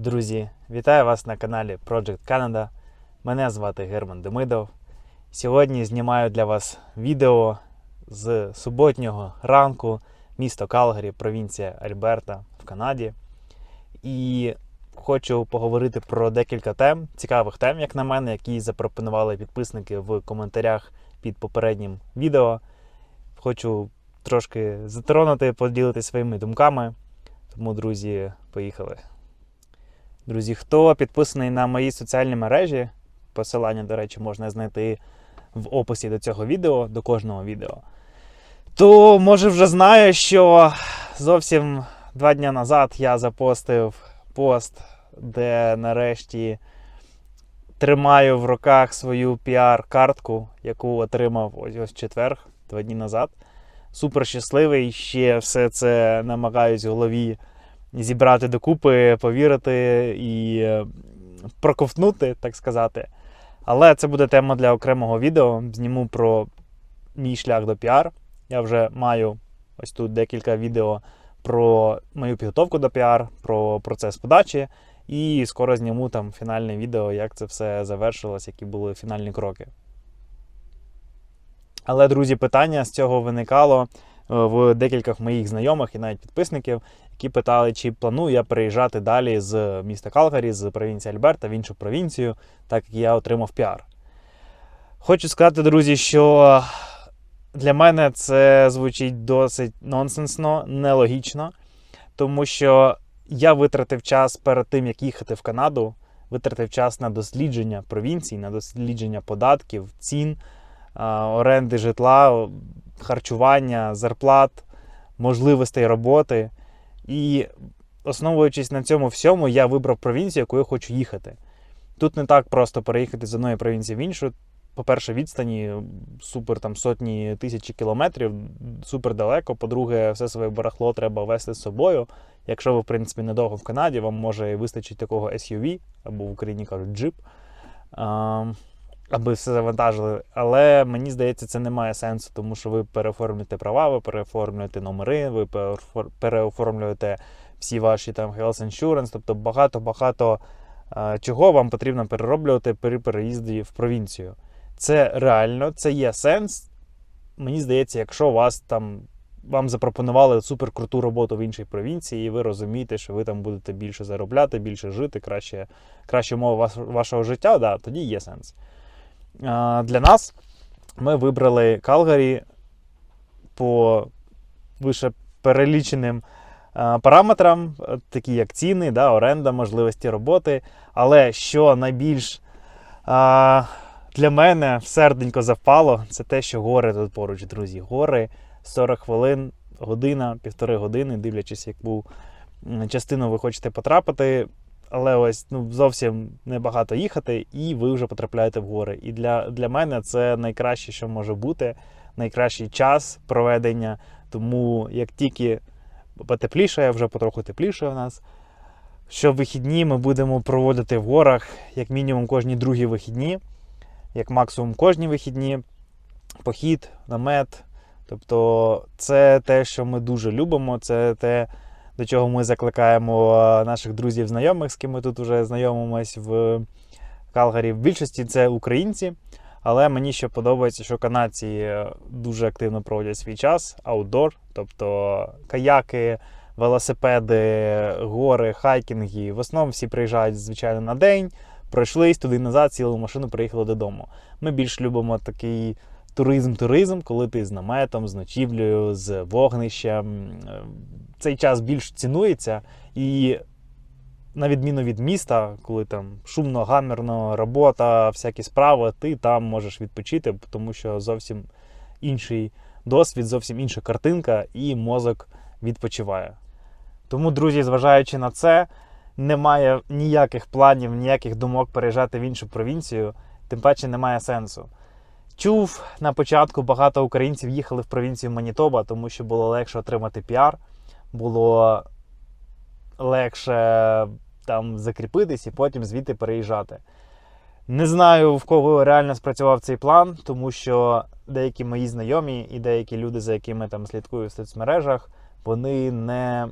Друзі, вітаю вас на каналі Project Canada. Мене звати Герман Демидов. Сьогодні знімаю для вас відео з суботнього ранку, місто Калгарі, провінція Альберта в Канаді. І хочу поговорити про декілька тем, цікавих тем, як на мене, які запропонували підписники в коментарях під попереднім відео. Хочу трошки затронути, поділитися своїми думками. Тому, друзі, поїхали. Друзі, хто підписаний на мої соціальні мережі, посилання, до речі, можна знайти в описі до цього відео, до кожного відео, то може вже знає, що зовсім два дні назад я запостив пост, де нарешті тримаю в руках свою піар-картку, яку отримав ось ось четвер, два дні назад. Супер щасливий, ще все це намагаюсь в голові зібрати докупи, повірити і е, проковтнути, так сказати. Але це буде тема для окремого відео. Зніму про мій шлях до піар. Я вже маю ось тут декілька відео про мою підготовку до піар, про процес подачі. І скоро зніму там фінальне відео, як це все завершилось, які були фінальні кроки. Але, друзі, питання з цього виникало в декількох моїх знайомих і навіть підписників, які питали, чи планую я переїжджати далі з міста Калгарі, з провінції Альберта в іншу провінцію, так як я отримав піар. Хочу сказати, друзі, що для мене це звучить досить нонсенсно, нелогічно, тому що я витратив час перед тим, як їхати в Канаду, витратив час на дослідження провінцій, на дослідження податків, цін, оренди житла, харчування, зарплат, можливостей роботи. І основуючись на цьому всьому, я вибрав провінцію, яку я хочу їхати. Тут не так просто переїхати з одної провінції в іншу. По-перше, відстані супер там сотні тисячі кілометрів, супер далеко. По-друге, все своє барахло треба вести з собою. Якщо ви, в принципі, недовго в Канаді, вам може вистачить такого SUV, або в Україні кажуть джип, аби все завантажили. Але мені здається, це не має сенсу, тому що ви переоформлюєте права, ви переоформлюєте номери, ви переоформлюєте всі ваші там health insurance, тобто багато-багато чого вам потрібно перероблювати при переїзді в провінцію. Це реально, це є сенс. Мені здається, якщо вас там вам запропонували суперкруту роботу в іншій провінції, і ви розумієте, що ви там будете більше заробляти, більше жити, краще, краще умови вашого життя, да, тоді є сенс. Для нас ми вибрали Калгарі по вище переліченим параметрам, такі як ціни, да, оренда, можливості роботи. Але що найбільш для мене серденько запало, це те, що гори тут поруч, друзі. Гори 40 хвилин, година, півтори години, дивлячись, яку частину ви хочете потрапити. Але ось ну, зовсім небагато їхати, і ви вже потрапляєте в гори. І для, для мене це найкраще, що може бути, найкращий час проведення. Тому як тільки потеплішає, вже потроху тепліше в нас. Що вихідні ми будемо проводити в горах, як мінімум кожні другі вихідні, як максимум кожні вихідні, похід, намет. Тобто, це те, що ми дуже любимо, це те, до чого ми закликаємо е, наших друзів, знайомих, з ким ми тут вже знайомимось в Калгарі. В більшості це українці. Але мені ще подобається, що канадці е, дуже активно проводять свій час аутдор, тобто каяки, велосипеди, гори, хайкінги. В основному всі приїжджають, звичайно, на день, пройшлись туди назад, сіли в машину, приїхали додому. Ми більш любимо такий туризм-туризм, коли ти з наметом, з ночівлею, з вогнищем. Е, Цей час більш цінується і. На відміну від міста, коли там шумно, гамерно, робота, всякі справи, ти там можеш відпочити, тому що зовсім інший досвід, зовсім інша картинка, і мозок відпочиває. Тому, друзі, зважаючи на це, немає ніяких планів, ніяких думок переїжджати в іншу провінцію, тим паче немає сенсу. Чув на початку багато українців їхали в провінцію Манітоба, тому що було легше отримати піар, було легше там закріпитись і потім звідти переїжджати. Не знаю, в кого реально спрацював цей план, тому що деякі мої знайомі і деякі люди, за якими там слідкую в соцмережах, вони не,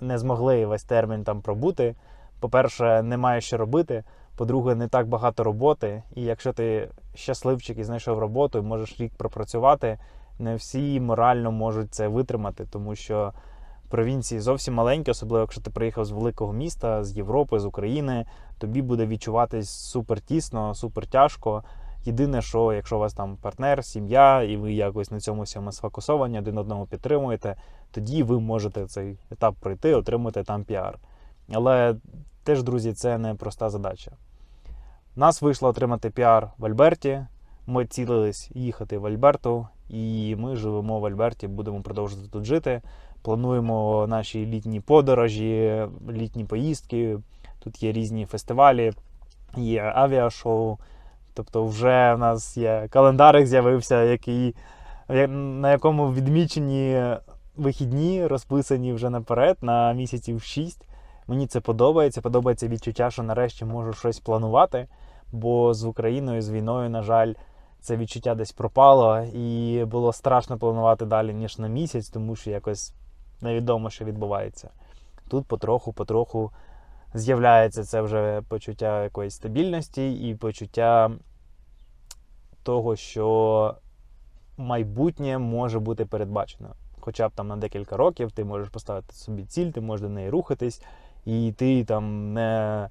не змогли весь термін там пробути. по-перше, немає що робити. По-друге, не так багато роботи. І якщо ти щасливчик і знайшов роботу, і можеш рік пропрацювати, не всі морально можуть це витримати, тому що провінції зовсім маленькі, особливо якщо ти приїхав з великого міста, з Європи, з України, тобі буде відчуватись супер тісно, супер тяжко. Єдине, що якщо у вас там партнер, сім'я, і ви якось на цьому всьому сфокусовані, один одного підтримуєте, тоді ви можете цей етап пройти, отримати там піар. Але теж, друзі, це не проста задача. Нас вийшло отримати піар в Альберті. Ми цілились їхати в Альберту, і ми живемо в Альберті, будемо продовжувати тут жити. Плануємо наші літні подорожі, літні поїздки. Тут є різні фестивалі, є авіашоу. Тобто, вже в нас є календарик з'явився, який, на якому відмічені вихідні, розписані вже наперед на місяців 6. Мені це подобається. Подобається відчуття, що нарешті можу щось планувати. Бо з Україною, з війною, на жаль, це відчуття десь пропало, і було страшно планувати далі, ніж на місяць, тому що якось невідомо, що відбувається. Тут потроху-потроху з'являється це вже почуття якоїсь стабільності і почуття того, що майбутнє може бути передбачено. Хоча б там на декілька років ти можеш поставити собі ціль, ти можеш до неї рухатись, і ти там не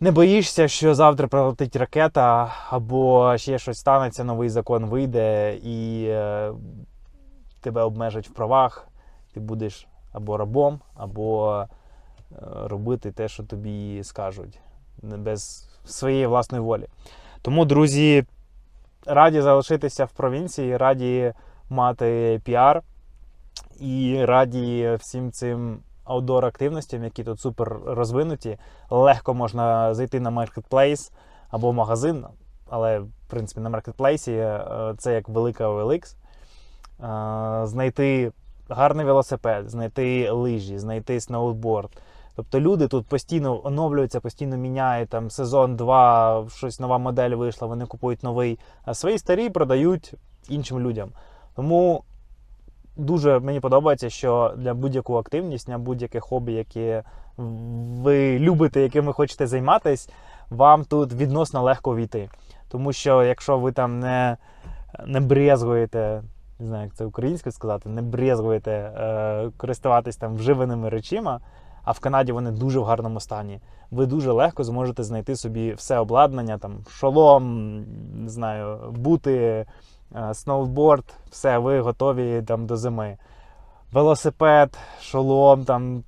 не боїшся, що завтра прилетить ракета, або ще щось станеться, новий закон вийде, і е, тебе обмежать в правах, ти будеш або рабом, або е, робити те, що тобі скажуть, без своєї власної волі. Тому, друзі, раді залишитися в провінції, раді мати піар і раді всім цим аутдор активностям, які тут супер розвинуті. Легко можна зайти на маркетплейс або магазин, але в принципі на маркетплейсі це як велика OLX. Е, знайти гарний велосипед, знайти лижі, знайти сноуборд. Тобто люди тут постійно оновлюються, постійно міняють там сезон 2, щось нова модель вийшла, вони купують новий, а свої старі продають іншим людям. Тому дуже мені подобається, що для будь-яку активність, для будь-яке хобі, яке ви любите, яким ви хочете займатися, вам тут відносно легко війти. Тому що якщо ви там не не брезгуєте, не знаю, як це українською сказати, не брезгуєте е, користуватись там вживаними речима, а в Канаді вони дуже в гарному стані, ви дуже легко зможете знайти собі все обладнання, там шолом, не знаю, бути. Е, сноуборд, все, ви готові там до зими. Велосипед, шолом, там,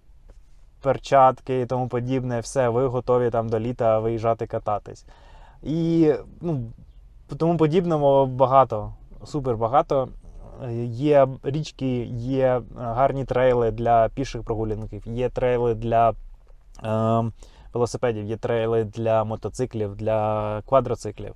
перчатки і тому подібне, все, ви готові там до літа виїжджати кататись. І ну, тому подібному багато, супер багато. Є річки, є гарні трейли для піших прогулянків, є трейли для е, велосипедів, є трейли для мотоциклів, для квадроциклів.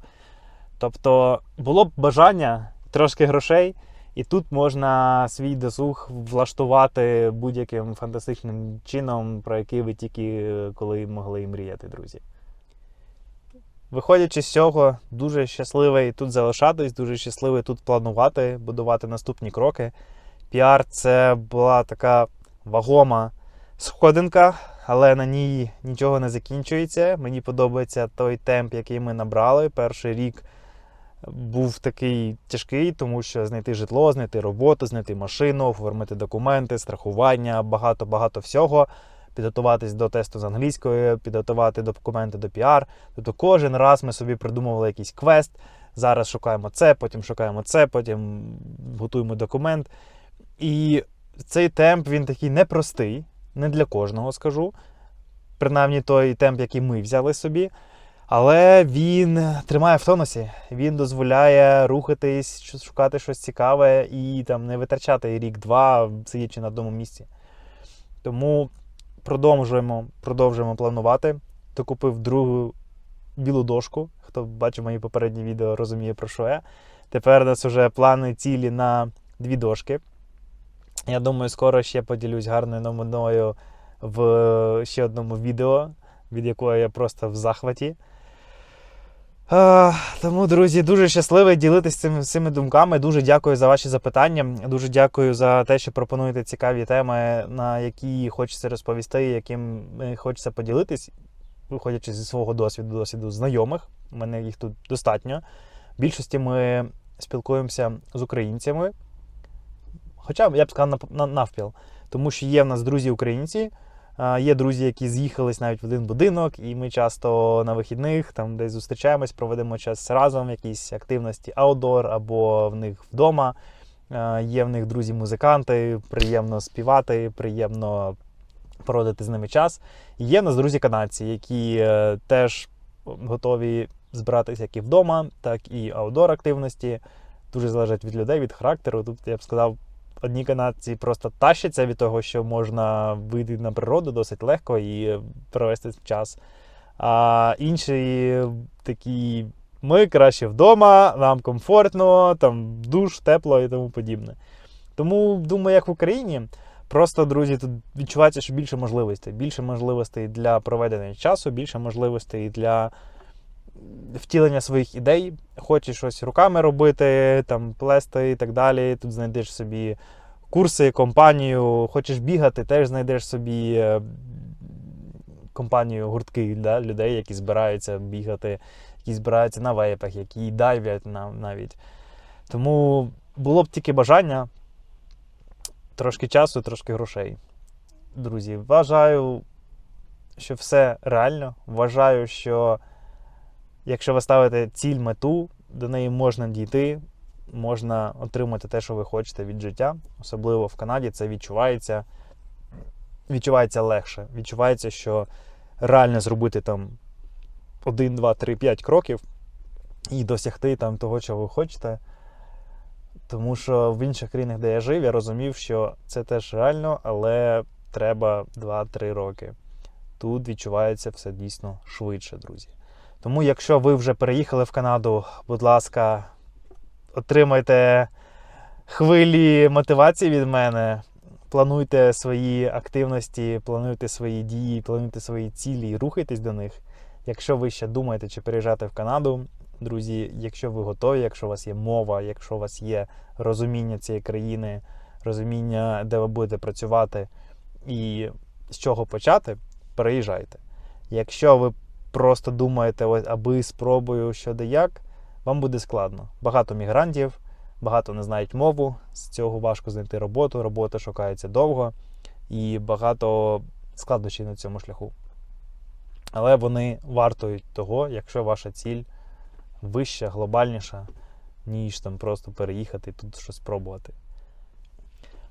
Тобто було б бажання трошки грошей, і тут можна свій досуг влаштувати будь-яким фантастичним чином, про який ви тільки е, коли могли і мріяти, друзі. Виходячи з цього, дуже щасливий тут залишатись, дуже щасливий тут планувати, будувати наступні кроки. Піар це була така вагома сходинка, але на ній нічого не закінчується. Мені подобається той темп, який ми набрали. Перший рік був такий тяжкий, тому що знайти житло, знайти роботу, знайти машину, оформити документи, страхування, багато-багато всього. Підготуватись до тесту з англійської, підготувати документи до піар. Тобто кожен раз ми собі придумували якийсь квест. Зараз шукаємо це, потім шукаємо це, потім готуємо документ. І цей темп він такий непростий, не для кожного скажу. Принаймні той темп, який ми взяли собі. Але він тримає в тонусі, він дозволяє рухатись, шукати щось цікаве і там не витрачати рік-два, сидячи на одному місці. Тому продовжуємо продовжуємо планувати. Хто купив другу білу дошку, хто бачив мої попередні відео, розуміє, про що я. Тепер у нас вже плани цілі на дві дошки. Я думаю, скоро ще поділюсь гарною новиною в ще одному відео, від якого я просто в захваті. Е, Тому, друзі, дуже щасливий ділитися цими, цими думками. Дуже дякую за ваші запитання. Дуже дякую за те, що пропонуєте цікаві теми, на які хочеться розповісти, яким е, хочеться поділитись, виходячи зі свого досвіду, досвіду знайомих. У мене їх тут достатньо. В більшості ми спілкуємося з українцями. Хоча я б сказав на- навпіл. Тому що є в нас друзі українці, а, Є друзі, які з'їхались навіть в один будинок, і ми часто на вихідних там десь зустрічаємось, проведемо час разом, якісь активності аутдор або в них вдома. Є в них друзі-музиканти, приємно співати, приємно проводити з ними час. Є в нас друзі канадці, які е, теж готові збиратися як і вдома, так і аутдор активності. Дуже залежить від людей, від характеру. Тут я б сказав, одні канадці просто тащаться від того, що можна вийти на природу досить легко і провести час. А інші такі, ми краще вдома, нам комфортно, там душ, тепло і тому подібне. Тому думаю, як в Україні. Просто, друзі, тут відчувається, що більше можливостей. Більше можливостей для проведення часу, більше можливостей для втілення своїх ідей. Хочеш щось руками робити, там плести і так далі. Тут знайдеш собі курси, компанію. Хочеш бігати, теж знайдеш собі е, компанію гуртки да, людей, які збираються бігати, які збираються на вейпах, які дайвлять на- навіть. Тому було б тільки бажання, трошки часу, трошки грошей. Друзі, вважаю, що все реально. Вважаю, що якщо ви ставите ціль, мету, до неї можна дійти, можна отримати те, що ви хочете від життя. Особливо в Канаді це відчувається. Відчувається легше. Відчувається, що реально зробити там 1, 2, 3, 5 кроків і досягти там того, чого ви хочете. Тому що в інших країнах, де я жив, я розумів, що це теж реально, але треба 2-3 роки. Тут відчувається все дійсно швидше, друзі. Тому, якщо ви вже переїхали в Канаду, будь ласка, отримайте хвилі мотивації від мене. Плануйте свої активності, плануйте свої дії, плануйте свої цілі і рухайтесь до них. Якщо ви ще думаєте, чи переїжджати в Канаду, друзі, якщо ви готові, якщо у вас є мова, якщо у вас є розуміння цієї країни, розуміння, де ви будете працювати і з чого почати, переїжджайте. Якщо ви просто думаєте, ось аби спробую що де як, вам буде складно. Багато мігрантів, багато не знають мову, з цього важко знайти роботу, робота шукається довго і багато складнощів на цьому шляху. Але вони вартують того, якщо ваша ціль вища, глобальніша, ніж там просто переїхати і тут щось спробувати.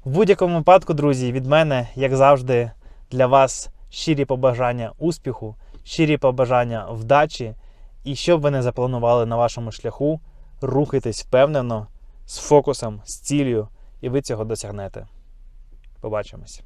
В будь-якому випадку, друзі, від мене, як завжди, для вас щирі побажання успіху, щирі побажання вдачі. І що б ви не запланували на вашому шляху, рухайтесь впевнено, з фокусом, з ціллю, і ви цього досягнете. Побачимось!